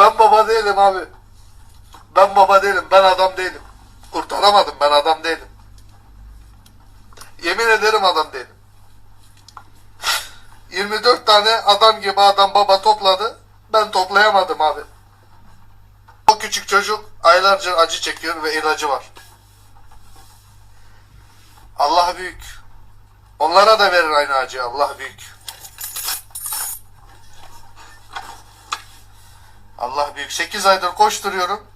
Ben baba değilim abi. Ben baba değilim. Ben adam değilim. Kurtaramadım. Ben adam değilim. Yemin ederim adam değilim. 24 tane adam gibi adam baba topladı. Ben toplayamadım abi. O küçük çocuk aylarca acı çekiyor ve ilacı var. Allah büyük. Onlara da verir aynı acıyı. Allah büyük. Allah büyük. 8 aydır koşturuyorum.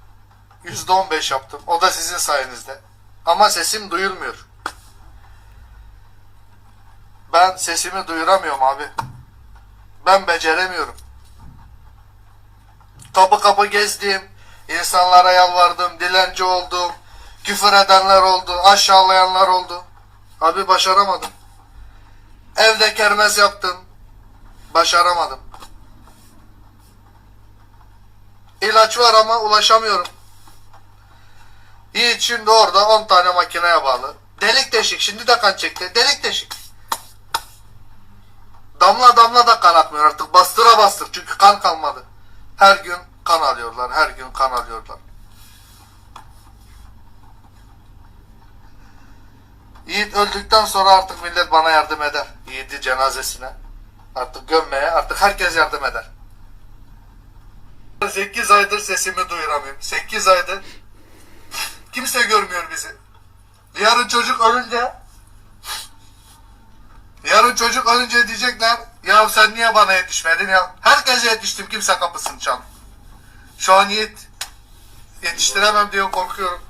%15 yaptım. O da sizin sayenizde. Ama sesim duyulmuyor. Ben sesimi duyuramıyorum abi. Ben beceremiyorum. Kapı kapı gezdim. insanlara yalvardım. Dilenci oldum. Küfür edenler oldu. Aşağılayanlar oldu. Abi başaramadım. Evde kermes yaptım. Başaramadım. İlaç var ama ulaşamıyorum. Yiğit şimdi orada 10 tane makineye bağlı. Delik deşik. Şimdi de kan çekti. Delik deşik. Damla damla da kan akmıyor artık. Bastıra bastır. Çünkü kan kalmadı. Her gün kan alıyorlar. Her gün kan alıyorlar. Yiğit öldükten sonra artık millet bana yardım eder. Yiğit'i cenazesine. Artık gömmeye. Artık herkes yardım eder. 8 aydır sesimi duyuramıyorum. 8 aydır kimse görmüyor bizi. Yarın çocuk ölünce yarın çocuk ölünce diyecekler ya sen niye bana yetişmedin ya. Herkese yetiştim kimse kapısını çal. Şu an Yiğit yetiştiremem diye korkuyorum.